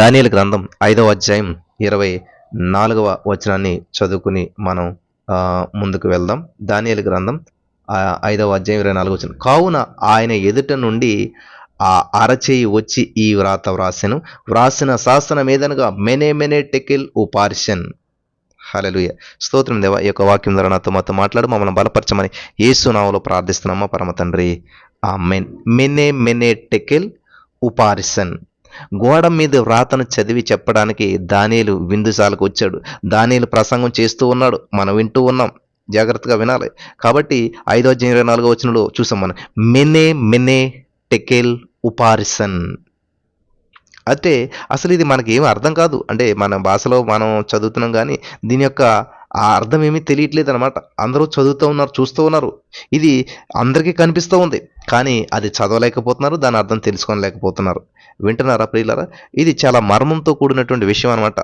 దానియల గ్రంథం ఐదవ అధ్యాయం ఇరవై నాలుగవ వచనాన్ని చదువుకుని మనం ముందుకు వెళ్దాం. దానియల గ్రంథం ఐదవ అధ్యాయం ఇరవై నాలుగు వచనం. కావున ఆయన ఎదుట నుండి ఆ అరచేయి వచ్చి ఈ వ్రాత వ్రాసెను. వ్రాసిన శాసనం ఏదనగా మెనే మెనే టెకిల్ ఉపార్షన్ హలలుయ స్తోత్రం దేవా ఈ యొక్క వాక్యం ద్వారా నాతో మాతో మాట్లాడు. మమ్మల్ని బలపరచమని యేసు ప్రార్థిస్తున్నామా. పరమ తండ్రి. ఆ మెన్ మెనే మెనే టెకిల్ ఉపారిసన్ గోడ మీద వ్రాతను చదివి చెప్పడానికి దానేలు విందుశాలకు వచ్చాడు. దానేలు ప్రసంగం చేస్తూ ఉన్నాడు. మనం వింటూ ఉన్నాం. జాగ్రత్తగా వినాలి. కాబట్టి ఐదో అధ్యాయం ఇరవై నాలుగో వచనంలో చూసాం మనం. మెనే మెనే టెకెల్ ఉపారిసన్. అయితే అసలు ఇది మనకి ఏమి అర్థం కాదు. అంటే మన భాషలో మనం చదువుతున్నాం కానీ దీని యొక్క ఆ అర్థం ఏమీ తెలియట్లేదు అనమాట అందరూ చదువుతూ ఉన్నారు చూస్తూ ఉన్నారు. ఇది అందరికీ కనిపిస్తూ ఉంది. కానీ అది చదవలేకపోతున్నారు దాని అర్థం తెలుసుకోలేకపోతున్నారు. వింటున్నారా ప్రియులరా? ఇది చాలా మర్మంతో కూడినటువంటి విషయం అనమాట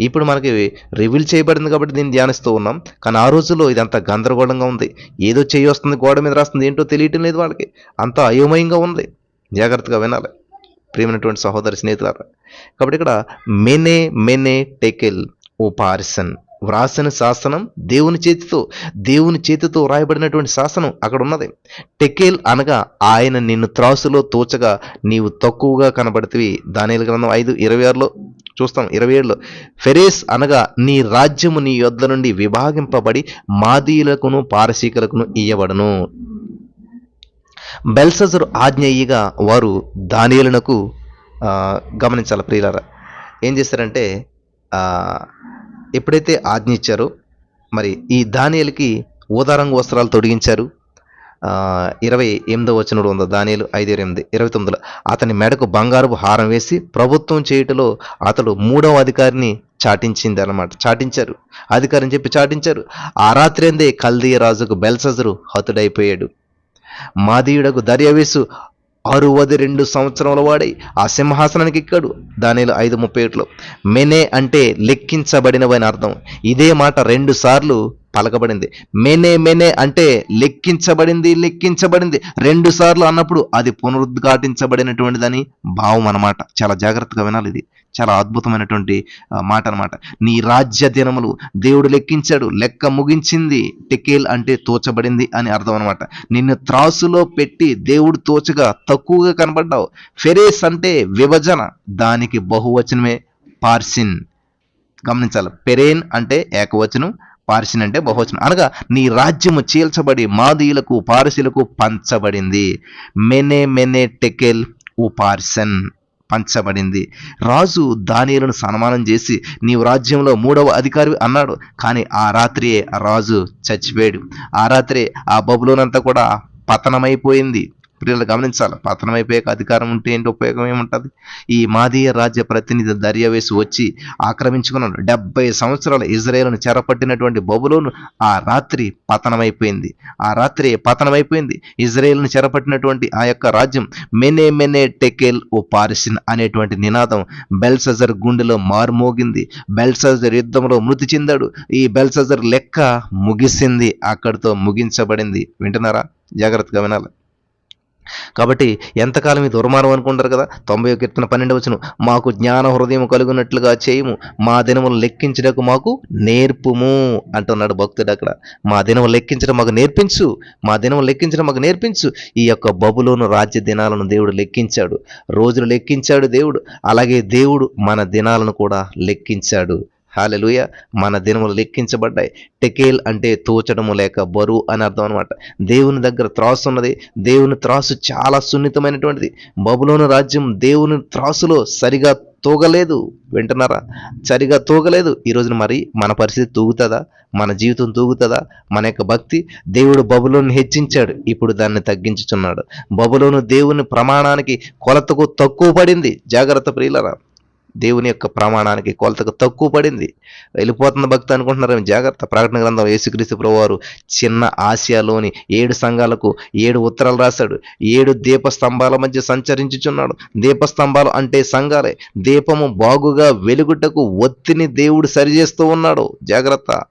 ఇప్పుడు మనకి రివీల్ చేయబడింది కాబట్టి దీన్ని ధ్యానిస్తూ ఉన్నాం. కానీ ఆ రోజుల్లో ఇదంతా గందరగోళంగా ఉంది. ఏదో చేయి వస్తుంది గోడ మీద రాస్తుంది ఏంటో తెలియటం లేదు వాళ్ళకి. అంతా అయోమయంగా ఉంది. జాగ్రత్తగా వినాలి. ప్రియమైనటువంటి సహోదరి స్నేహితులారా. కాబట్టి ఇక్కడ మెనే మెనే టెకెల్ ఓ పారిసన్. వ్రాసిన శాసనం దేవుని చేతితో దేవుని చేతితో వ్రాయబడినటువంటి శాసనం అక్కడ ఉన్నది టెకేల్ అనగా ఆయన నిన్ను త్రాసులో తోచగా నీవు తక్కువగా కనబడితివి. దానిల గ్రంథం ఐదు ఇరవై ఆరులో చూస్తాం ఇరవై ఏడులో. ఫెరేస్ అనగా నీ రాజ్యము నీ యొద్ద నుండి విభాగింపబడి మాదీయులకును పారసీకులకును ఇయ్యబడను. బెల్సజరు ఆజ్ఞయ్యగా వారు దానియలునకు గమనించాలి ప్రియులారా. ఏం చేస్తారంటే ఎప్పుడైతే ఆజ్ఞ ఇచ్చారో మరి ఈ దానియలకి ఊదారంగు వస్త్రాలు తొడిగించారు. ఇరవై ఎనిమిదో వచనుడు ఉంది? దానియలు ఐదు ఇరవై ఎనిమిది ఇరవై తొమ్మిదిలో అతని మెడకు బంగారపు హారం వేసి ప్రభుత్వం చేయుటలో అతడు మూడవ అధికారిని చాటించింది అనమాట చాటించారు. అధికారిని చెప్పి చాటించారు. ఆ రాత్రి కల్దీయ రాజుకు బెల్సజరు హతుడైపోయాడు. మాదీయుడకు దర్యావేసు అరువది రెండు సంవత్సరముల వాడై ఆ సింహాసనానికి ఎక్కాడు. దానిలో ఐదు ముప్పై ఏట్లో మెనే అంటే లెక్కించబడినవని అర్థం. ఇదే మాట రెండు సార్లు పలకబడింది. మెనే మెనే అంటే లెక్కించబడింది లెక్కించబడింది. రెండు సార్లు అన్నప్పుడు అది పునరుద్ఘాటించబడినటువంటిదని భావం అనమాట చాలా జాగ్రత్తగా వినాలి ఇది. చాలా అద్భుతమైనటువంటి మాట అనమాట నీ రాజ్య దినములు దేవుడు లెక్కించాడు లెక్క ముగించింది టెకేల్ అంటే తోచబడింది అని అర్థం అనమాట నిన్ను త్రాసులో పెట్టి దేవుడు తోచగా తక్కువగా కనబడ్డావు. ఫెరేస్ అంటే విభజన దానికి బహువచనమే పార్సిన్. గమనించాలి. పెరేన్ అంటే ఏకవచనం పార్సిన్ అంటే బహువచనం. అనగా నీ రాజ్యము చీల్చబడి మాదీయులకు పారసీలకు పంచబడింది. మెనే మెనే టెకెల్ ఓ పార్సన్ పంచబడింది. రాజు దానిలను సన్మానం చేసి నీవు రాజ్యంలో మూడవ అధికారి అన్నాడు. కానీ ఆ రాత్రియే రాజు చచ్చిపోయాడు. ఆ రాత్రే ఆ బబులోనంతా కూడా పతనమైపోయింది. పిల్లలు గమనించాలి. పతనం అయిపోయాక అధికారం ఉంటే ఏంటి ఉపయోగం? ఏముంటుంది? ఈ మాదీయ రాజ్య ప్రతినిధి దర్యావేసి వచ్చి ఆక్రమించుకున్నాడు. డెబ్బై సంవత్సరాల ఇజ్రాయేల్ను చెరపట్టినటువంటి బబులోను ఆ రాత్రి పతనమైపోయింది. ఆ రాత్రి పతనమైపోయింది. ఇజ్రాయేల్ను చెరపట్టినటువంటి ఆ యొక్క రాజ్యం మెనే మెనే టెకెల్ ఓ పారిసిన్ అనేటువంటి నినాదం బెల్సజర్ గుండెలో మారుమోగింది బెల్సజర్ యుద్ధంలో మృతి చెందాడు. ఈ బెల్సజర్ లెక్క ముగిసింది. అక్కడితో ముగించబడింది. వింటున్నారా? జాగ్రత్తగా వినాలి. కాబట్టి ఎంతకాలం ఈ దుర్మార్గం అనుకుంటారు కదా? తొంభై ఒక కీర్తన పన్నెండు వచ్చిన మాకు జ్ఞాన హృదయం కలుగునట్లుగా చేయము మా దినములు లెక్కించడకు మాకు నేర్పుము అంటున్నాడు భక్తుడు అక్కడ. మా దినము లెక్కించడం మాకు నేర్పించు మా దినము లెక్కించడం మాకు నేర్పించు. ఈ యొక్క బబులోను రాజ్య దినాలను దేవుడు లెక్కించాడు రోజులు లెక్కించాడు దేవుడు అలాగే దేవుడు మన దినాలను కూడా లెక్కించాడు. హాలెలుయ మన దినములు లెక్కించబడ్డాయి. టెకేల్ అంటే తోచడము లేక బరువు అని అర్థం అనమాట దేవుని దగ్గర త్రాసు ఉన్నది. దేవుని త్రాసు చాలా సున్నితమైనటువంటిది. బబులోని రాజ్యం దేవుని త్రాసులో సరిగా తూగలేదు. వింటున్నారా? సరిగా తూగలేదు. ఈరోజున మరి మన పరిస్థితి తూగుతుందా? మన జీవితం తూగుతుందా? మన యొక్క భక్తి? దేవుడు బబులోని హెచ్చించాడు. ఇప్పుడు దాన్ని తగ్గించుచున్నాడు. బబులోను దేవుని ప్రమాణానికి కొలతకు తక్కువ పడింది. జాగ్రత్త ప్రియులరా. దేవుని యొక్క ప్రమాణానికి కొలతకు తక్కువ పడింది. వెళ్ళిపోతున్న భక్తి అనుకుంటున్నారు జాగ్రత్త ప్రకటన గ్రంథం యేసుక్రీస్తు ప్రభువారు చిన్న ఆసియాలోని ఏడు సంఘాలకు ఏడు ఉత్తరాలు రాశాడు. ఏడు దీపస్తంభాల మధ్య సంచరించుచున్నాడు. దీపస్తంభాలు అంటే సంఘాలే. దీపము బాగుగా వెలుగుటకు ఒత్తిని దేవుడు సరిచేస్తూ ఉన్నాడు. జాగ్రత్త.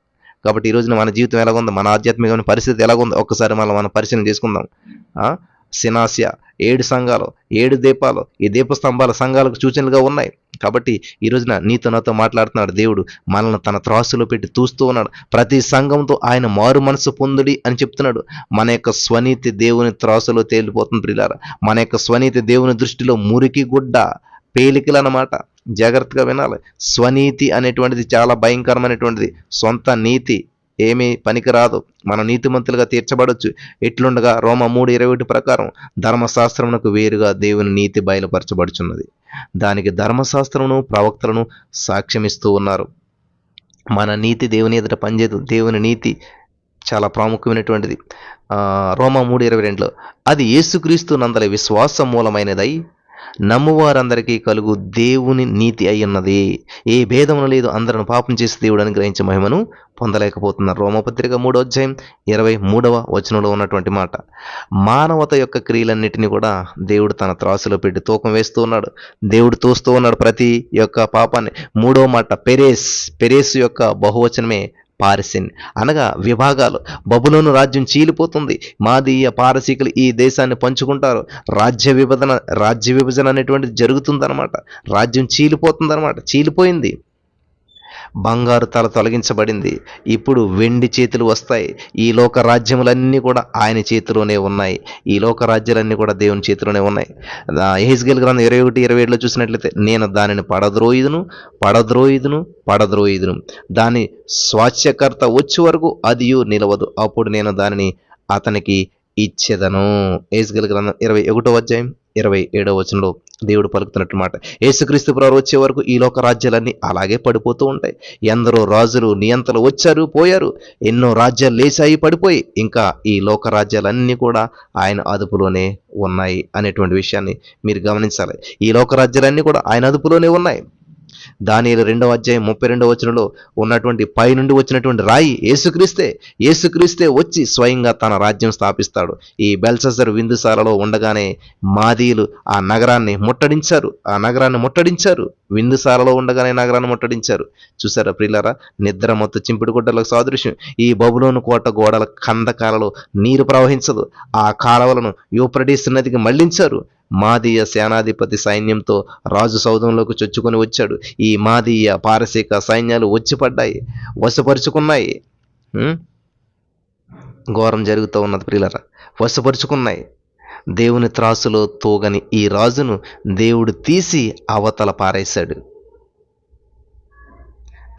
కాబట్టి ఈ మన జీవితం ఎలాగుందో? మన ఆధ్యాత్మికమైన పరిస్థితి ఎలాగుందో? ఒక్కసారి మళ్ళీ మనం పరిశీలన చేసుకుందాం. సినాసియా ఏడు సంఘాలు ఏడు దీపాలు ఈ దీపస్తంభాల సంఘాలకు సూచనలుగా ఉన్నాయి. కాబట్టి ఈ రోజున నీతో నాతో మాట్లాడుతున్నాడు దేవుడు. మనల్ని తన త్రాసులో పెట్టి తూస్తూ ఉన్నాడు. ప్రతి సంఘంతో ఆయన మారు మనసు పొందుడి అని చెప్తున్నాడు. మన యొక్క స్వనీతి దేవుని త్రాసులో తేలిపోతుంది ప్రిలారా మన యొక్క స్వనీతి దేవుని దృష్టిలో మురికి గుడ్డ పేలికలు అన్నమాట. జాగ్రత్తగా వినాలి. స్వనీతి అనేటువంటిది చాలా భయంకరమైనటువంటిది. సొంత నీతి ఏమీ పనికిరాదు. మన నీతిమంతులుగా తీర్చబడొచ్చు. ఎట్లుండగా రోమ మూడు ఇరవై ఒకటి ప్రకారం ధర్మశాస్త్రమునకు వేరుగా దేవుని నీతి బయలుపరచబడుచున్నది. దానికి ధర్మశాస్త్రమును ప్రవక్తలను సాక్ష్యమిస్తూ ఉన్నారు. మన నీతి దేవుని ఎదుట పనిచేయదు. దేవుని నీతి చాలా ప్రాముఖ్యమైనటువంటిది. రోమా మూడు ఇరవై రెండులో అది యేసుక్రీస్తు నందల విశ్వాసం మూలమైనదై నమ్మువారందరికీ కలుగు దేవుని నీతి అయ్యున్నది. ఏ భేదమును లేదు అందరిని పాపం చేసి దేవుడు అనుగ్రహించే మహిమను పొందలేకపోతున్నారు. రోమపత్రిక మూడో అధ్యాయం ఇరవై మూడవ వచనంలో ఉన్నటువంటి మాట. మానవత యొక్క క్రియలన్నిటిని కూడా దేవుడు తన త్రాసులో పెట్టి తూకం వేస్తూ ఉన్నాడు. దేవుడు తోస్తూ ఉన్నాడు ప్రతి యొక్క పాపాన్ని. మూడో మాట పెరేస్ పెరేస్ యొక్క బహువచనమే పారసిన్. అనగా విభాగాలు. బబులోను రాజ్యం చీలిపోతుంది. మాదీయ పారసీకులు ఈ దేశాన్ని పంచుకుంటారు. రాజ్య విభజన రాజ్య విభజన అనేటువంటిది జరుగుతుందన్నమాట. రాజ్యం చీలిపోతుందన్నమాట. చీలిపోయింది. బంగారు తల తొలగించబడింది. ఇప్పుడు వెండి చేతులు వస్తాయి. ఈ లోక రాజ్యములన్నీ కూడా ఆయన చేతిలోనే ఉన్నాయి. ఈ లోక రాజ్యాలన్నీ కూడా దేవుని చేతిలోనే ఉన్నాయి. ఎహిజ్గేల్ గ్రంథం ఇరవై ఒకటి ఇరవై ఏడులో చూసినట్లయితే నేను దానిని పడద్రోయిదును పడద్రోయిదును పడద్రోయిదును. దాని స్వాస్థ్యకర్త వచ్చే వరకు అది నిలవదు. అప్పుడు నేను దానిని అతనికి ఇచ్చేదను. ఏజ్గల్ గ్రంథం ఇరవై ఒకటో అధ్యాయం. ఇరవై ఏడవ వచనంలో దేవుడు పలుకుతున్నట్టు మాట యేసుక్రీస్తు ప్రభు వచ్చే వరకు ఈ లోక రాజ్యాలన్నీ అలాగే పడిపోతూ ఉంటాయి. ఎందరో రాజులు నియంతలు వచ్చారు పోయారు. ఎన్నో రాజ్యాలు లేచాయి పడిపోయి. ఇంకా ఈ లోక రాజ్యాలన్నీ కూడా ఆయన అదుపులోనే ఉన్నాయి అనేటువంటి విషయాన్ని మీరు గమనించాలి. ఈ లోక రాజ్యాలన్నీ కూడా ఆయన అదుపులోనే ఉన్నాయి. దానిలో రెండవ అధ్యాయం ముప్పై రెండవ వచనంలో ఉన్నటువంటి పై నుండి వచ్చినటువంటి రాయి యేసుక్రీస్తే యేసుక్రీస్తే వచ్చి స్వయంగా తన రాజ్యం స్థాపిస్తాడు. ఈ బెల్ససర్ విందుశాలలో ఉండగానే మాదీయులు ఆ నగరాన్ని ముట్టడించారు. ఆ నగరాన్ని ముట్టడించారు. విందుశాలలో ఉండగానే నగరాన్ని ముట్టడించారు. చూసారా ప్రియులారా? నిద్ర మొత్తం చింపిడి గుడ్డలకు సాదృశ్యం. ఈ బబులోను కోట గోడల కందకాలలో నీరు ప్రవహించదు. ఆ కాలవలను యూప్రటీస్ నదికి మళ్ళించారు. మాదీయ సేనాధిపతి సైన్యంతో రాజు సౌధంలోకి చొచ్చుకొని వచ్చాడు. ఈ మాదీయ పారసీక సైన్యాలు వచ్చిపడ్డాయి వశపరుచుకున్నాయి. ఘోరం జరుగుతూ ఉన్నది ప్రియులరా. వశపరుచుకున్నాయి. దేవుని త్రాసులో తోగని ఈ రాజును దేవుడు తీసి అవతల పారేశాడు.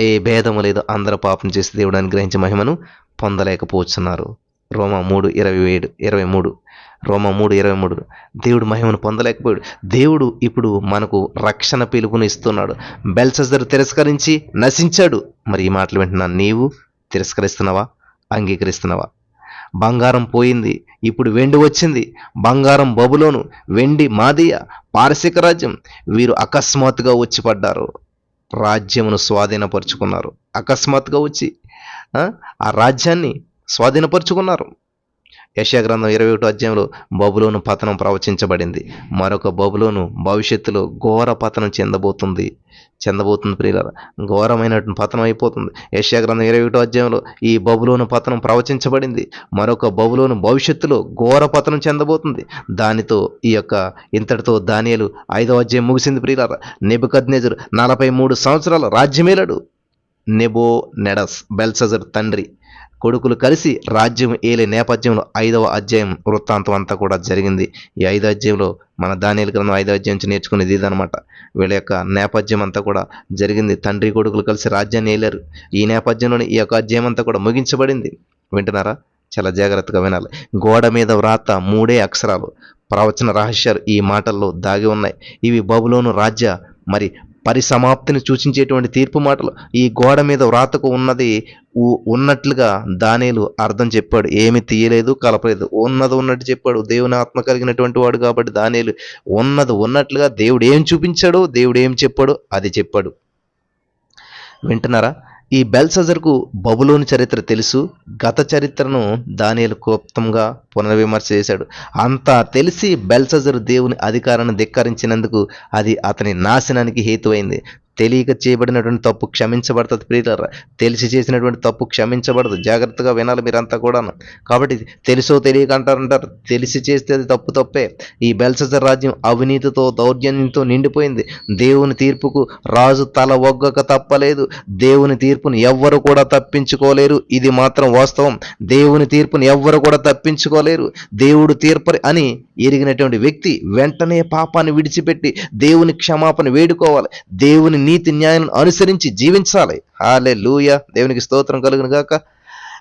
ఏ భేదము లేదు. అందరూ పాపం చేసి దేవుడు అనుగ్రహించే మహిమను పొందలేకపోతున్నారు. రోమా మూడు ఇరవై ఏడు ఇరవై మూడు. రోమా మూడు ఇరవై మూడు. దేవుడు మహిమను పొందలేకపోయాడు. దేవుడు ఇప్పుడు మనకు రక్షణ పిలుపును ఇస్తున్నాడు. బెల్సజర్ తిరస్కరించి నశించాడు. మరి ఈ మాటలు వింటున్నాను నీవు తిరస్కరిస్తున్నావా? అంగీకరిస్తున్నావా? బంగారం పోయింది. ఇప్పుడు వెండి వచ్చింది. బంగారం బబులోను వెండి మాదియ పారసిక రాజ్యం. వీరు అకస్మాత్తుగా వచ్చి పడ్డారు రాజ్యమును స్వాధీనపరుచుకున్నారు. అకస్మాత్తుగా వచ్చి ఆ రాజ్యాన్ని స్వాధీనపరుచుకున్నారు. యశాగ్రంథం ఇరవై ఒకటో అధ్యాయంలో బబులోను పతనం ప్రవచించబడింది. మరొక బబులోను భవిష్యత్తులో ఘోర పతనం చెందబోతుంది. చెందబోతుంది ప్రియుల ఘోరమైనటువంటి పతనం అయిపోతుంది. యశాగ్రంథం ఇరవై ఒకటో అధ్యాయంలో ఈ బబులోను పతనం ప్రవచించబడింది. మరొక బబులోను భవిష్యత్తులో ఘోర పతనం చెందబోతుంది. దానితో ఈ యొక్క ఇంతటితో దానియలు ఐదవ అధ్యాయం ముగిసింది ప్రియులారా. నెబుకద్నెజరు నలభై మూడు సంవత్సరాల రాజ్యమేలడు. నెబో నెడస్ బెల్సజర్ తండ్రి కొడుకులు కలిసి రాజ్యం ఏలే నేపథ్యంలో ఐదవ అధ్యాయం వృత్తాంతం అంతా కూడా జరిగింది. ఈ ఐదో అధ్యాయంలో మన దానియల గ్రంథం ఐదో అధ్యాయం నుంచి నేర్చుకునేది ఇదనమాట వీళ్ళ యొక్క నేపథ్యం అంతా కూడా జరిగింది. తండ్రి కొడుకులు కలిసి రాజ్యాన్ని ఏలారు. ఈ నేపథ్యంలోనే ఈ యొక్క అధ్యాయం అంతా కూడా ముగించబడింది. వింటున్నారా? చాలా జాగ్రత్తగా వినాలి. గోడ మీద వ్రాత మూడే అక్షరాలు. ప్రవచన రహస్యాలు ఈ మాటల్లో దాగి ఉన్నాయి. ఇవి బబులోను రాజ్య మరి పరిసమాప్తిని సూచించేటువంటి తీర్పు మాటలు ఈ గోడ మీద వ్రాతకు ఉన్నది ఉన్నట్లుగా దానిలు అర్థం చెప్పాడు. ఏమి తీయలేదు కలపలేదు. ఉన్నది ఉన్నట్టు చెప్పాడు. దేవుని ఆత్మ కలిగినటువంటి వాడు కాబట్టి దానిలు ఉన్నది ఉన్నట్లుగా దేవుడు ఏం చూపించాడో దేవుడు ఏం చెప్పాడో అది చెప్పాడు. వింటున్నారా? ఈ బెల్సజర్కు బబులోని చరిత్ర తెలుసు. గత చరిత్రను దానియలు కోప్తంగా పునర్విమర్శ చేశాడు. అంతా తెలిసి బెల్సజరు దేవుని అధికారాన్ని ధిక్కరించినందుకు అది అతని నాశనానికి హేతువైంది. తెలియక చేయబడినటువంటి తప్పు క్షమించబడుతుంది ప్రియులరా తెలిసి చేసినటువంటి తప్పు క్షమించబడదు. జాగ్రత్తగా వినాలి మీరంతా కూడాను. కాబట్టి తెలుసో తెలియక అంటారంటారు. తెలిసి చేస్తే అది తప్పు తప్పే. ఈ బెల్సజర్ రాజ్యం అవినీతితో దౌర్జన్యంతో నిండిపోయింది. దేవుని తీర్పుకు రాజు తల ఒగ్గక తప్పలేదు. దేవుని తీర్పును ఎవ్వరు కూడా తప్పించుకోలేరు. ఇది మాత్రం వాస్తవం. దేవుని తీర్పును ఎవ్వరు కూడా తప్పించుకోలేరు. దేవుడు తీర్పరి అని ఎరిగినటువంటి వ్యక్తి వెంటనే పాపాన్ని విడిచిపెట్టి దేవుని క్షమాపణ వేడుకోవాలి. దేవుని నీతి న్యాయాలను అనుసరించి జీవించాలి. హాలే లూయ దేవునికి స్తోత్రం కలుగును గాక.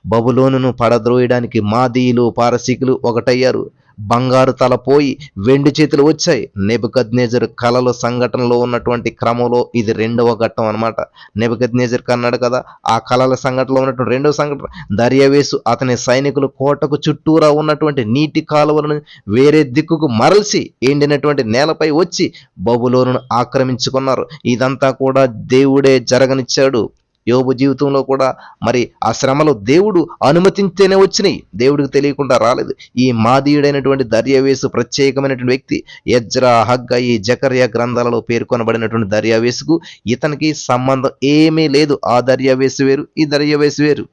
బబులోనును పడద్రోయడానికి మాదీయులు పారసీకులు ఒకటయ్యారు. బంగారు తల పోయి వెండి చేతులు వచ్చాయి. నెబద్నేజర్ కళల సంఘటనలో ఉన్నటువంటి క్రమంలో ఇది రెండవ ఘట్టం అనమాట నెబద్నేజర్ కన్నాడు కదా ఆ కళల సంఘటనలో ఉన్నటువంటి రెండవ సంఘటన. దర్యావేసు అతని సైనికులు కోటకు చుట్టూరా ఉన్నటువంటి నీటి కాలువలను వేరే దిక్కుకు మరల్చి ఎండినటువంటి నేలపై వచ్చి బబులోను ఆక్రమించుకున్నారు. ఇదంతా కూడా దేవుడే జరగనిచ్చాడు. యోబు జీవితంలో కూడా మరి ఆ శ్రమలు దేవుడు అనుమతించేనే వచ్చినాయి. దేవుడికి తెలియకుండా రాలేదు. ఈ మాదీయుడైనటువంటి దర్యావేసు ప్రత్యేకమైనటువంటి వ్యక్తి యజ్రా హగ్గ ఈ జకర్య గ్రంథాలలో పేర్కొనబడినటువంటి దర్యావేసుకు ఇతనికి సంబంధం ఏమీ లేదు. ఆ దర్యావేసు వేరు ఈ దర్యావేసు వేరు.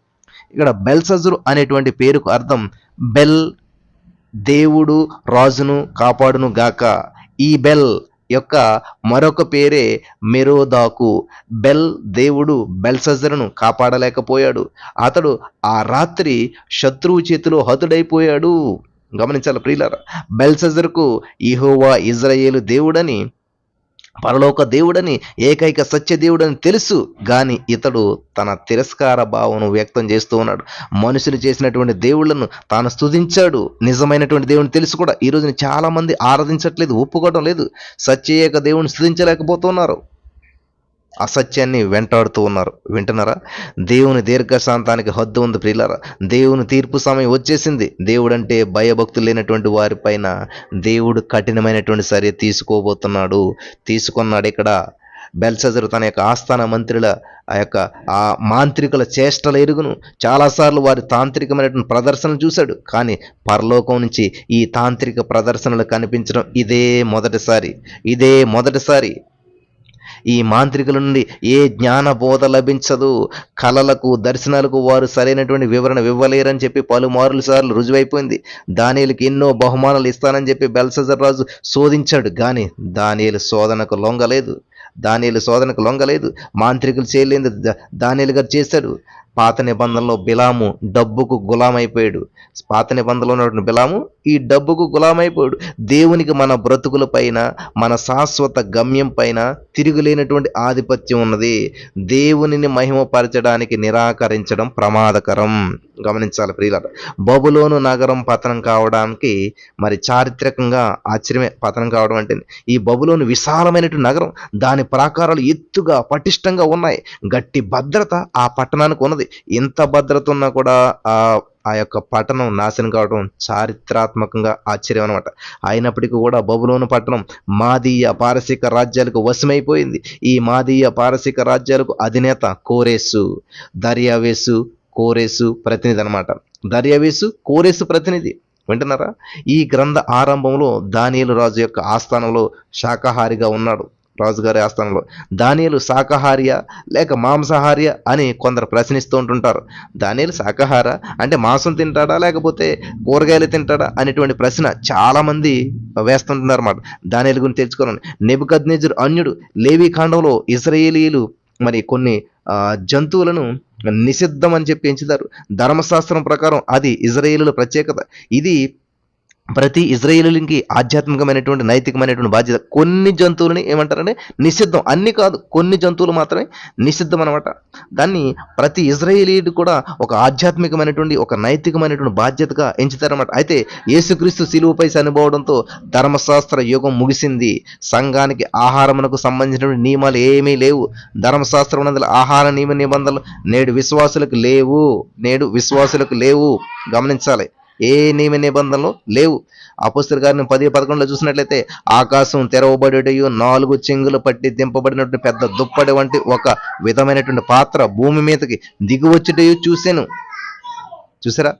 ఇక్కడ బెల్సజురు అనేటువంటి పేరుకు అర్థం బెల్ దేవుడు రాజును కాపాడును గాక. ఈ బెల్ యొక్క మరొక పేరే మెరోదాకు. బెల్ దేవుడు బెల్సజరును కాపాడలేకపోయాడు. అతడు ఆ రాత్రి శత్రువు చేతిలో హతుడైపోయాడు. గమనించాలి ప్రియులారా? బెల్సజర్కు ఇహోవా ఇజ్రాయేలు దేవుడని పరలోక దేవుడని ఏకైక సత్య దేవుడని తెలుసు. గాని ఇతడు తన తిరస్కార భావం వ్యక్తం చేస్తూ ఉన్నాడు. మనుషులు చేసినటువంటి దేవుళ్ళను తాను స్థుతించాడు నిజమైనటువంటి దేవుని తెలుసు కూడా. ఈ రోజున చాలా మంది ఆరాధించట్లేదు ఒప్పుకోవడం లేదు. సత్య ఏక దేవుని స్థుతించలేకపోతున్నారు అసత్యాన్ని వెంటాడుతూ ఉన్నారు. వింటున్నారా? దేవుని దీర్ఘశాంతానికి హద్దు ఉంది ప్రియులారా. దేవుని తీర్పు సమయం వచ్చేసింది. దేవుడంటే భయభక్తులు లేనటువంటి వారిపైన దేవుడు కఠినమైనటువంటి సరే తీసుకోబోతున్నాడు. తీసుకున్నాడు ఇక్కడ బెల్సజరు తన యొక్క ఆస్థాన మంత్రుల ఆ యొక్క ఆ మాంత్రికుల చేష్టల ఎరుగును. చాలాసార్లు వారి తాంత్రికమైనటువంటి ప్రదర్శనలు చూశాడు. కానీ పరలోకం నుంచి ఈ తాంత్రిక ప్రదర్శనలు కనిపించడం ఇదే మొదటిసారి. ఇదే మొదటిసారి. ఈ మాంత్రికుల నుండి ఏ జ్ఞాన బోధ లభించదు? కళలకు దర్శనాలకు వారు సరైనటువంటి వివరణ ఇవ్వలేరని చెప్పి పలుమారులు సార్లు రుజువైపోయింది. దానిలకు ఎన్నో బహుమానాలు ఇస్తానని చెప్పి బెల్సజర్ రాజు శోధించాడు. కానీ దానిలు శోధనకు లొంగలేదు. దానిలు శోధనకు లొంగలేదు మాంత్రికులు చేయలేదు. దానిలు గారు చేశాడు పాత నిబంధనలో బిలాము డబ్బుకు గులామైపోయాడు. పాత నిబంధనలో ఉన్నటువంటి బిలాము ఈ డబ్బుకు గులామైపోయాడు. దేవునికి మన బ్రతుకుల పైన మన శాశ్వత గమ్యం పైన తిరుగులేనటువంటి ఆధిపత్యం ఉన్నది. దేవునిని మహిమపరచడానికి నిరాకరించడం ప్రమాదకరం. గమనించాలి ప్రియుల బబులోను నగరం పతనం కావడానికి మరి చారిత్రకంగా ఆశ్చర్యమే. పతనం కావడం అంటే ఈ బబులోను విశాలమైనటువంటి నగరం దాని ప్రాకారాలు ఎత్తుగా పటిష్టంగా ఉన్నాయి. గట్టి భద్రత ఆ పట్టణానికి ఉన్నది. ఎంత భద్రత ఉన్నా కూడా ఆ ఆ యొక్క పట్టణం నాశనం కావడం చారిత్రాత్మకంగా ఆశ్చర్యం అనమాట అయినప్పటికీ కూడా బబులోను పట్టణం మాదీయ పారసీక రాజ్యాలకు వశమైపోయింది. ఈ మాదీయ పారసీక రాజ్యాలకు అధినేత కోరేసు దర్యావేసు కోరేసు ప్రతినిధి అనమాట దర్యావేసు కోరేసు ప్రతినిధి. వింటున్నారా? ఈ గ్రంథ ఆరంభంలో దానియేలు రాజు యొక్క ఆస్థానంలో శాకాహారిగా ఉన్నాడు. రాజుగారి ఆస్థానంలో. దానియలు శాకాహార్య లేక మాంసాహార్య అని కొందరు ప్రశ్నిస్తూ ఉంటుంటారు. దానియలు శాకాహార అంటే మాంసం తింటాడా లేకపోతే కూరగాయలు తింటాడా అనేటువంటి ప్రశ్న చాలామంది వేస్తుంటున్నారు అన్నమాట దానియలు గురించి తెలుసుకోవాలని. నెబుకద్నేజర్ అన్యుడు లేవి కాండంలో ఇస్రాయేలీలు మరి కొన్ని జంతువులను నిషిద్ధం అని చెప్పి ఎంచుతారు. ధర్మశాస్త్రం ప్రకారం అది ఇజ్రాయేలుల ప్రత్యేకత. ఇది ప్రతి ఇజ్రాయేలీలకి ఆధ్యాత్మికమైనటువంటి నైతికమైనటువంటి బాధ్యత కొన్ని జంతువులని ఏమంటారంటే నిషిద్ధం. అన్ని కాదు కొన్ని జంతువులు మాత్రమే నిషిద్ధం అనమాట దాన్ని ప్రతి ఇజ్రాయేలీడు కూడా ఒక ఆధ్యాత్మికమైనటువంటి ఒక నైతికమైనటువంటి బాధ్యతగా ఎంచుతారన్నమాట. అయితే యేసుక్రీస్తు శిలువపై చనిపోవడంతో ధర్మశాస్త్ర యుగం ముగిసింది. సంఘానికి ఆహారమునకు సంబంధించినటువంటి నియమాలు ఏమీ లేవు. ధర్మశాస్త్రం నందుల ఆహార నియమ నిబంధనలు నేడు విశ్వాసులకు లేవు. నేడు విశ్వాసులకు లేవు. గమనించాలి. ఏ నియమ నిబంధనలు లేవు. అపుస్తల గారిని పది పదకొండులో చూసినట్లయితే ఆకాశం తెరవబడేటయు నాలుగు చెంగులు పట్టి దింపబడినటువంటి పెద్ద దుప్పటి వంటి ఒక విధమైనటువంటి పాత్ర భూమి మీదకి దిగువచ్చుటయు చూశాను. చూసారా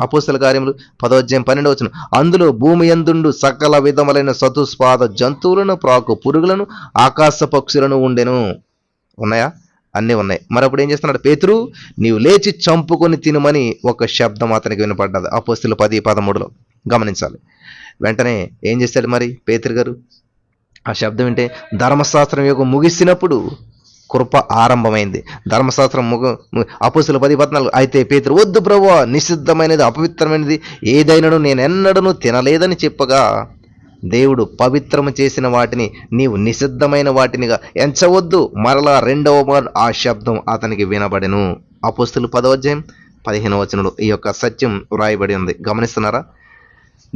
అపోస్తల కార్యములు పదోధ్యాయం పన్నెండు వచ్చిన అందులో భూమి ఎందుండు సకల విధములైన సతుస్పాద జంతువులను ప్రాకు పురుగులను ఆకాశ పక్షులను ఉండెను. ఉన్నాయా? అన్నీ ఉన్నాయి. మరప్పుడు ఏం చేస్తున్నాడు పేతురు? నీవు లేచి చంపుకొని తినమని ఒక శబ్దం అతనికి వినపడ్డది. అపోస్తులు పది పదమూడులో. గమనించాలి. వెంటనే ఏం చేశాడు మరి పేతురు గారు? ఆ శబ్దం వింటే ధర్మశాస్త్రం యొక్క ముగిసినప్పుడు కృప ఆరంభమైంది. ధర్మశాస్త్రం ముగ అపుసులు పది పద్నాలుగు. అయితే పేతురు వద్దు ప్రభు నిషిద్ధమైనది అపవిత్రమైనది ఏదైనాను నేను ఎన్నడను తినలేదని చెప్పగా దేవుడు పవిత్రము చేసిన వాటిని నీవు నిషిద్ధమైన వాటినిగా ఎంచవద్దు. మరలా రెండవ మారు ఆ శబ్దం అతనికి వినబడెను. అపుస్తులు పదవధ్యాయం పదిహేను వచనంలో ఈ యొక్క సత్యం వ్రాయబడి ఉంది. గమనిస్తున్నారా?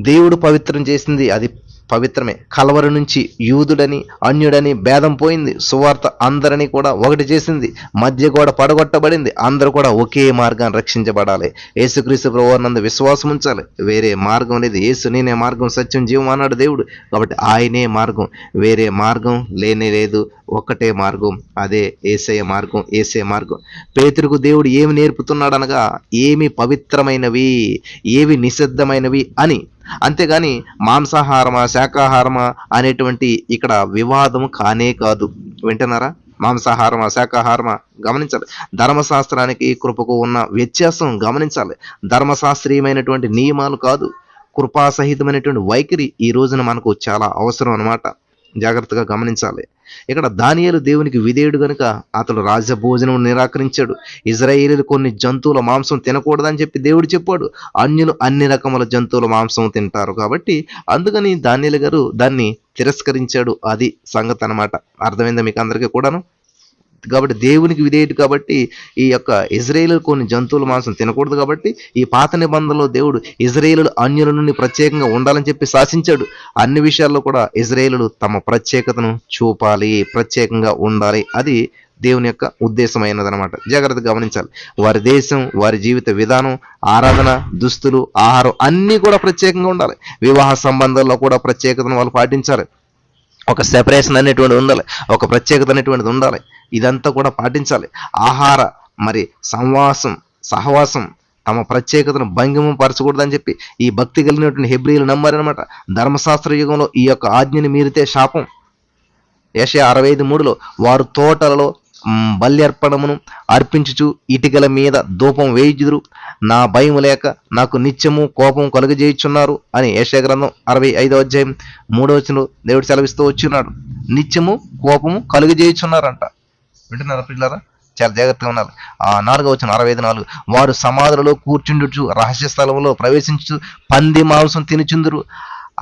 దేవుడు పవిత్రం చేసింది అది పవిత్రమే. కలవరి నుంచి యూదుడని అన్యుడని భేదం పోయింది. సువార్త అందరినీ కూడా ఒకటి చేసింది. మధ్య కూడా పడగొట్టబడింది. అందరూ కూడా ఒకే మార్గాన్ని రక్షించబడాలి. యేసుక్రీస్తు ప్రభువానందు విశ్వాసం ఉంచాలి. వేరే మార్గం లేదు యేసు నేనే మార్గం సత్యం జీవం అన్నాడు దేవుడు. కాబట్టి ఆయనే మార్గం. వేరే మార్గం లేనే లేదు. ఒక్కటే మార్గం. అదే ఏసయ మార్గం ఏసే మార్గం. పేతురుకు దేవుడు ఏమి నేర్పుతున్నాడు అనగా ఏమి పవిత్రమైనవి ఏవి నిషిద్ధమైనవి అని అంతేగాని మాంసాహారమా శాకాహారమా అనేటువంటి ఇక్కడ వివాదం కానే కాదు. వింటున్నారా? మాంసాహారమా శాకాహారమా గమనించాలి. ధర్మశాస్త్రానికి కృపకు ఉన్న వ్యత్యాసం గమనించాలి. ధర్మశాస్త్రీయమైనటువంటి నియమాలు కాదు. కృపాసహితమైనటువంటి వైఖరి ఈ రోజున మనకు చాలా అవసరం అన్నమాట. జాగ్రత్తగా గమనించాలి. ఇక్కడ దానియలు దేవునికి విధేయుడు గనుక అతడు రాజభోజనం నిరాకరించాడు. ఇజ్రాయేలీలు కొన్ని జంతువుల మాంసం తినకూడదని చెప్పి దేవుడు చెప్పాడు. అన్యులు అన్ని రకముల జంతువుల మాంసం తింటారు కాబట్టి అందుకని దానియలు గారు దాన్ని తిరస్కరించాడు. అది సంగతి అన్నమాట. అర్థమైందా మీకు అందరికీ కూడాను? కాబట్టి దేవునికి విధేయుడు కాబట్టి ఈ యొక్క ఇజ్రాయేల్ కొన్ని జంతువుల మాంసం తినకూడదు కాబట్టి ఈ పాత నిబంధనలో దేవుడు ఇజ్రాయేలు అన్యుల నుండి ప్రత్యేకంగా ఉండాలని చెప్పి శాసించాడు. అన్ని విషయాల్లో కూడా ఇజ్రాయేలు తమ ప్రత్యేకతను చూపాలి ప్రత్యేకంగా ఉండాలి. అది దేవుని యొక్క ఉద్దేశమైనదనమాట జాగ్రత్తగా గమనించాలి. వారి దేశం వారి జీవిత విధానం ఆరాధన దుస్తులు ఆహారం అన్నీ కూడా ప్రత్యేకంగా ఉండాలి. వివాహ సంబంధాల్లో కూడా ప్రత్యేకతను వాళ్ళు పాటించాలి. ఒక సెపరేషన్ అనేటువంటిది ఉండాలి ఒక ప్రత్యేకత అనేటువంటిది ఉండాలి. ఇదంతా కూడా పాటించాలి. ఆహార మరి సంవాసం సహవాసం తమ ప్రత్యేకతను భంగిమం పరచకూడదని చెప్పి ఈ భక్తి కలిగినటువంటి హెబ్రిలు నమ్మారనమాట ధర్మశాస్త్ర యుగంలో ఈ యొక్క ఆజ్ఞని మీరితే శాపం. యశ అరవై ఐదు మూడులో వారు తోటలలో బల్యర్పణమును అర్పించుచు ఇటుకల మీద ధూపం వేయుదురు. నా భయం లేక నాకు నిత్యము కోపం కలుగజేయుచున్నారు అని యశ గ్రంథం అరవై ఐదో అధ్యాయం మూడో వచ్చిన దేవుడు సెలవిస్తూ వచ్చున్నాడు నిత్యము కోపము కలుగజేయుచున్నారంట. వింటున్నారా పిల్లరా చాలా జాగ్రత్తగా ఉండాలి. ఆ నాలుగో వచ్చిన అరవై ఐదు నాలుగు. వారు సమాధులలో కూర్చుండుచు రహస్య స్థలంలో ప్రవేశించు పంది మాంసం తినుచుందురు.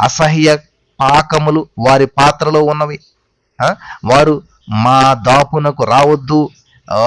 అసహ్య పాకములు వారి పాత్రలో ఉన్నవి. వారు మా దాపునకు రావద్దు.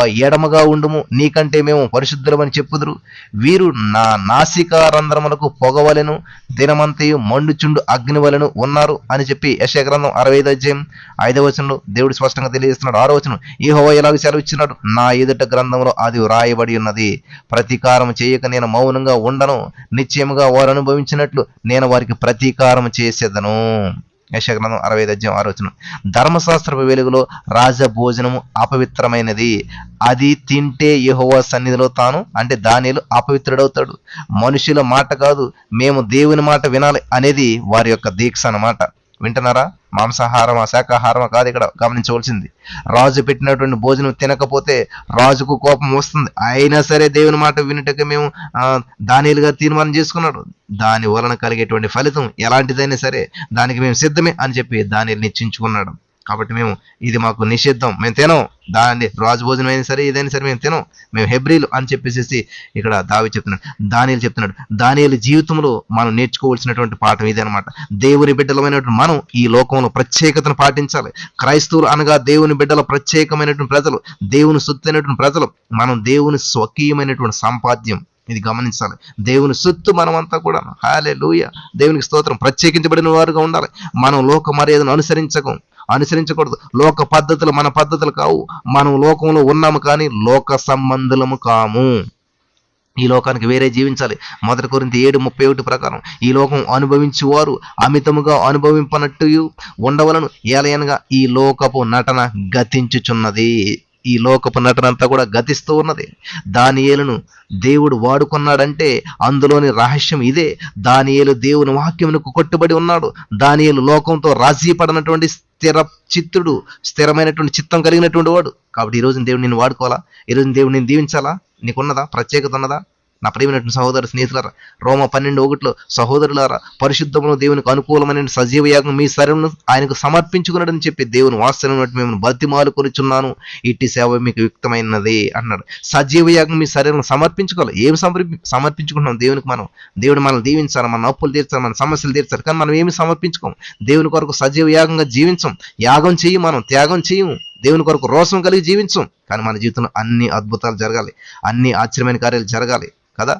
ఎడమగా ఉండుము. నీకంటే మేము పరిశుద్ధులమని చెప్పుదురు. వీరు నా నాసికా రంధ్రములకు పొగవలెను. దినమంతయు మండుచుండు అగ్నివలెను ఉన్నారు అని చెప్పి యశగ్రంథం అరవై ఐదు అధ్యాయం ఐదవ వచనంలో దేవుడు స్పష్టంగా తెలియజేస్తున్నాడు. ఆరో వచనం ఈ హోవ ఎలాగ సెలవిచ్చినాడు నా ఎదుట గ్రంథంలో అది వ్రాయబడి ఉన్నది. ప్రతీకారం చేయక నేను మౌనంగా ఉండను. నిశ్చయముగా వారు అనుభవించినట్లు నేను వారికి ప్రతీకారం చేసేదను. యశగ్రంథం అరవై అధ్యాయం ఆలోచన ధర్మశాస్త్రపు వెలుగులో రాజభోజనము అపవిత్రమైనది. అది తింటే యెహోవా సన్నిధిలో తాను అంటే దానిలో అపవిత్రుడవుతాడు. మనుషుల మాట కాదు మేము దేవుని మాట వినాలి అనేది వారి యొక్క దీక్ష అన్నమాట. వింటున్నారా? మాంసాహారమా శాకాహారమా కాదు ఇక్కడ గమనించవలసింది. రాజు పెట్టినటువంటి భోజనం తినకపోతే రాజుకు కోపం వస్తుంది. అయినా సరే దేవుని మాట వినుటకు మేము దానిలుగా తీర్మానం చేసుకున్నాడు దాని వలన కలిగేటువంటి ఫలితం ఎలాంటిదైనా సరే దానికి మేము సిద్ధమే అని చెప్పి దాని నిశ్చయించుకున్నాడు. కాబట్టి మేము ఇది మాకు నిషిద్ధం. మేము తినం దాన్ని రాజు భోజనం అయినా సరే ఏదైనా సరే మేము తినం మేము హెబ్రిలు అని చెప్పేసి ఇక్కడ దావి చెప్తున్నాడు. దానిలు చెప్తున్నాడు. దానిలు జీవితంలో మనం నేర్చుకోవాల్సినటువంటి పాఠం ఇదనమాట దేవుని బిడ్డలమైనటువంటి మనం ఈ లోకంలో ప్రత్యేకతను పాటించాలి. క్రైస్తవులు అనగా దేవుని బిడ్డల ప్రత్యేకమైనటువంటి ప్రజలు దేవుని సొత్తైనటువంటి ప్రజలు మనం దేవుని స్వకీయమైనటువంటి సంపాద్యం. ఇది గమనించాలి. దేవుని సొత్తు మనమంతా కూడా హాలే లూయ దేవునికి స్తోత్రం. ప్రత్యేకించబడిన వారుగా ఉండాలి. మనం లోక మర్యాదను అనుసరించకం అనుసరించకూడదు. లోక పద్ధతులు మన పద్ధతులు కావు. మనం లోకంలో ఉన్నాము కానీ లోక సంబంధులము కాము. ఈ లోకానికి వేరే జీవించాలి. మొదటి కొరింత ఏడు ముప్పై ఒకటి ప్రకారం ఈ లోకం అనుభవించేవారు అమితముగా అనుభవింపనట్టు ఉండవలను. ఏలయనగా ఈ లోకపు నటన గతించుచున్నది. ఈ లోకపు నటనంతా కూడా గతిస్తూ ఉన్నది. దానియేలును దేవుడు వాడుకున్నాడంటే అందులోని రహస్యం ఇదే. దానియేలు దేవుని వాక్యమునకు కొట్టుబడి ఉన్నాడు. దానియేలు లోకంతో రాజీ పడినటువంటి స్థిర చిత్తుడు స్థిరమైనటువంటి చిత్తం కలిగినటువంటి వాడు. కాబట్టి ఈ దేవుడు నేను వాడుకోవాలా? ఈ దేవుడు నేను దీవించాలా? నీకున్నదా? ప్రత్యేకత ఉన్నదా? నా ప్రియమైనటువంటి సహోదర స్నేహితులారా రోమ పన్నెండు ఒకటిలో సహోదరులారా పరిశుద్ధమును దేవునికి అనుకూలమైన సజీవ యాగం మీ శరీరం ఆయనకు సమర్పించుకున్నాడని చెప్పి దేవుని వాస్తవం మేము బతిమాలు కొనుచున్నాను. ఇట్టి సేవ మీకు యుక్తమైనది అన్నాడు. సజీవ యాగం మీ శరీరం సమర్పించుకోవాలి. ఏం సమర్పి సమర్పించుకుంటున్నాం? దేవునికి మనం దేవుడు మనల్ని దీవించాలి మన అప్పులు తీర్చాలి మన సమస్యలు తీర్చాలి కానీ మనం ఏమి సమర్పించుకోం దేవుని కొరకు సజీవ యాగంగా జీవించం. యాగం చేయి మనం త్యాగం చేయము దేవుని కొరకు రోషం కలిగి జీవించం. కానీ మన జీవితంలో అన్ని అద్భుతాలు జరగాలి. అన్ని ఆశ్చర్యమైన కార్యాలు జరగాలి. కదా?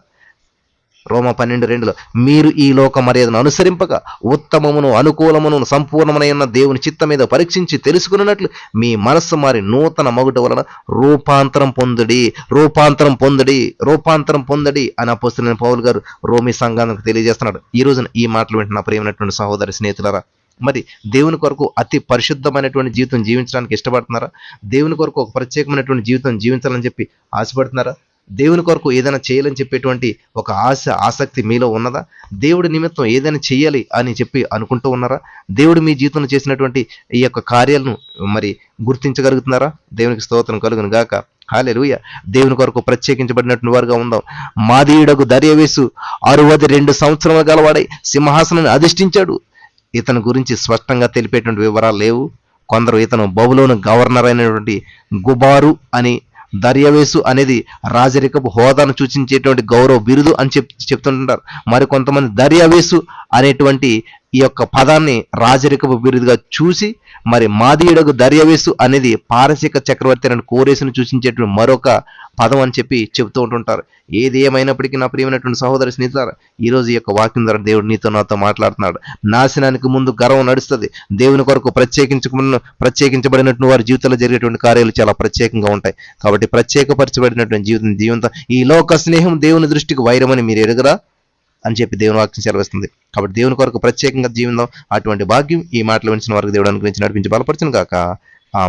రోమ పన్నెండు రెండులో మీరు ఈ లోక మర్యాదను అనుసరింపక ఉత్తమమును అనుకూలమును సంపూర్ణమైన దేవుని చిత్తం మీద పరీక్షించి తెలుసుకున్నట్లు మీ మనస్సు మారి నూతన మగుట వలన రూపాంతరం పొందుడి రూపాంతరం పొందడి రూపాంతరం పొందడి అని అపోస్తున్న పౌల్ గారు రోమి సంఘానికి తెలియజేస్తున్నాడు. ఈ రోజున ఈ మాటలు వింటున్న ప్రేమైనటువంటి సహోదరి స్నేహితులరా మరి దేవుని కొరకు అతి పరిశుద్ధమైనటువంటి జీవితం జీవించడానికి ఇష్టపడుతున్నారా? దేవుని కొరకు ఒక ప్రత్యేకమైనటువంటి జీవితం జీవించాలని చెప్పి ఆశపడుతున్నారా? దేవుని కొరకు ఏదైనా చేయాలని చెప్పేటువంటి ఒక ఆశ ఆసక్తి మీలో ఉన్నదా? దేవుడి నిమిత్తం ఏదైనా చేయాలి అని చెప్పి అనుకుంటూ ఉన్నారా? దేవుడు మీ జీవితంలో చేసినటువంటి ఈ యొక్క కార్యాలను మరి గుర్తించగలుగుతున్నారా? దేవునికి స్తోత్రం కలుగును గాక. హాలెలుయ దేవుని కొరకు ప్రత్యేకించబడినటువంటి వారుగా ఉందాం. మాదీయుడకు దర్యవేసు అరవది రెండు సంవత్సరములు గలవాడై సింహాసనాన్ని అధిష్ఠించాడు. ఇతని గురించి స్పష్టంగా తెలిపేటువంటి వివరాలు లేవు. కొందరు ఇతను బబులోను గవర్నర్ అయినటువంటి గుబారు అని దర్యవేసు అనేది రాజరికపు హోదాను సూచించేటువంటి గౌరవ బిరుదు అని చెప్ చెప్తుంటారు. మరి కొంతమంది దర్యావేసు అనేటువంటి ఈ యొక్క పదాన్ని రాజరికపు బిరుదుగా చూసి మరి మాదీయుడకు దర్యవేసు అనేది పారసిక చక్రవర్తి అని కోరేసును సూచించేటువంటి మరొక పదం అని చెప్పి చెబుతూ ఉంటుంటారు. ఏది ఏమైనప్పటికీ నా ప్రియమైనటువంటి సహోదరి స్నేహితులారా ఈ రోజు ఈ యొక్క వాక్యం ద్వారా దేవుడు నీతో నాతో మాట్లాడుతున్నాడు. నాశనానికి ముందు గర్వం నడుస్తుంది. దేవుని కొరకు ప్రత్యేకించుకున్న ప్రత్యేకించబడినటువంటి వారి జీవితంలో జరిగేటువంటి కార్యాలు చాలా ప్రత్యేకంగా ఉంటాయి. కాబట్టి ప్రత్యేకపరచబడినటువంటి జీవితం జీవితం ఈ లోక స్నేహం దేవుని దృష్టికి వైరమని మీరు ఎరుగరా అని చెప్పి దేవుని వాక్యం సెలవిస్తుంది. కాబట్టి దేవుని కొరకు ప్రత్యేకంగా జీవితం అటువంటి భాగ్యం ఈ మాటలు వినిచిన వారికి దేవుడు అనుగ్రహించి నడిపించి బలపరచును కాక ఆ